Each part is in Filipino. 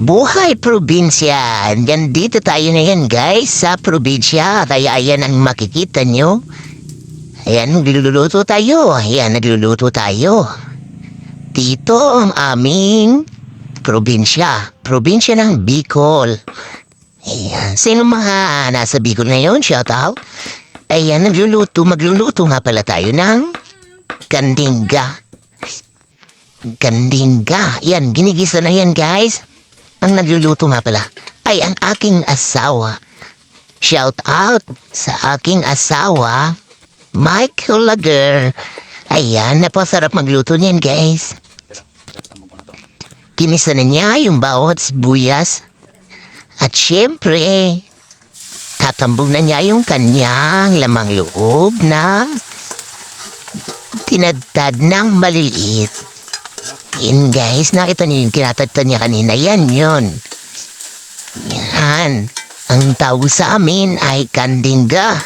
Buhay probinsya! Nandito tayo ngayon guys sa probinsya. Kaya ayan ang makikita nyo. Ayan, nagluluto tayo. Ayan, nagluluto tayo. Dito ang aming probinsya. Probinsya ng Bicol. Ayan, sino mga nasa Bicol ngayon? Shout out. Ayan, nagluluto. Magluluto nga pala tayo ng kandingga. Kandingga. Yan, ginigisa na yan guys. Ang nagluluto nga pala ay ang aking asawa. Shout out sa aking asawa, Michael Lager. Ayan, napasarap magluto niyan guys. Kinisa na niya yung bawat sibuyas. At syempre, tatambog na niya yung kanyang lamang loob na tinadtad ng maliliit. Yan guys, nakita niyo yung kinatagtad niya kanina. Yan yun. Yan. Ang tawag sa amin ay kandingga.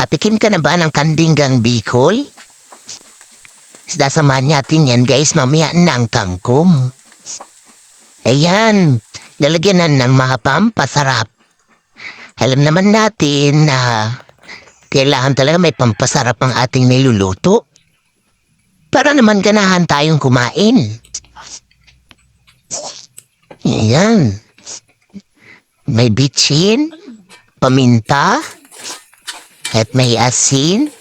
Atikim ka na ba ng kandinggang Bicol? Sasamahan natin yan guys mamaya ng kangkong. Ayan, lalagyan na ng mga pampasarap. Alam naman natin na kailangan talaga may pampasarap ang ating niluluto. Para naman ganahan tayong kumain. Ayan. May bitchin, paminta, at may asin.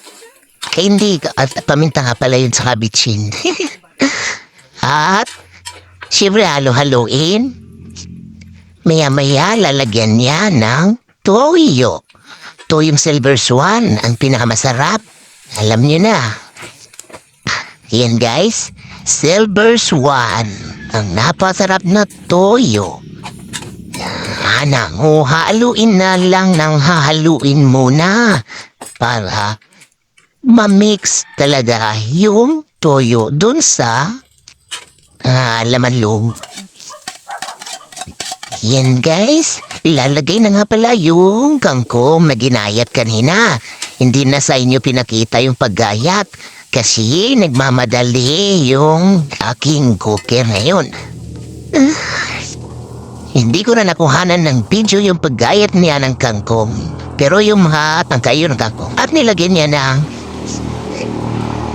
Kaya hindi, at paminta nga pala yun sa bitchin. at, siyempre halo-haloin. Maya-maya lalagyan niya ng toyo. Toyong silver swan, ang pinakamasarap. Alam niyo na. Yan guys, Silver Swan, ang napasarap na toyo. Anang, oh, haluin na lang ng hahaluin muna para mamix talaga yung toyo dun sa ah, laman loob. Yan guys, ilalagay na nga pala yung kangkong na ginayat kanina. Hindi na sa inyo pinakita yung paggayat kasi nagmamadali yung aking cooker ngayon. Ah, hindi ko na nakuhanan ng video yung paggayat niya ng kangkong. Pero yung mga tangkayo ng kangkong. At nilagyan niya ng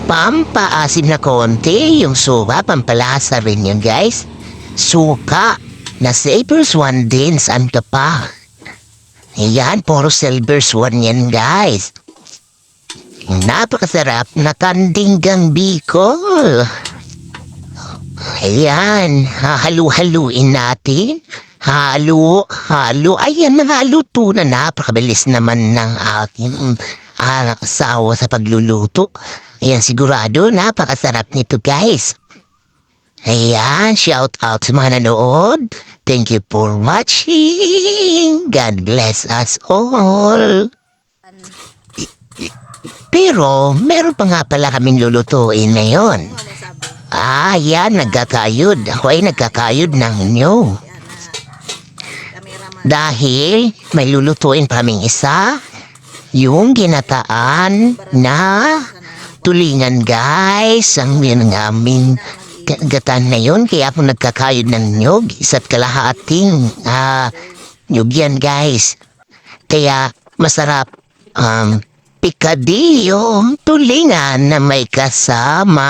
pampaasim na konti yung suka, pampalasa rin yun guys. Suka na Silver Swan din saan ka pa. Ayan, puro Silver Swan yan guys. Napakasarap na kandinggang Bicol. Ayan, hahalu-haluin natin. Halo, halo. Ayan, nahaluto na. Napakabilis naman ng aking anak asawa sa pagluluto. Ayan, sigurado, napakasarap nito guys. Ayan, shout out sa mga nanood. Thank you for watching. God bless us all. Pero, meron pa nga pala kaming lulutuin ngayon. Ah, yan, nagkakayod. Ako ay nagkakayod ng inyo. Dahil may lulutuin pa kaming isa, yung ginataan na tulingan guys. Ang yun ng aming ga- gataan na yun. Kaya ako nagkakayod ng nyog. Isa't kalahating ah, nyog yan guys. Kaya masarap um, pikadilyo tulingan na may kasama.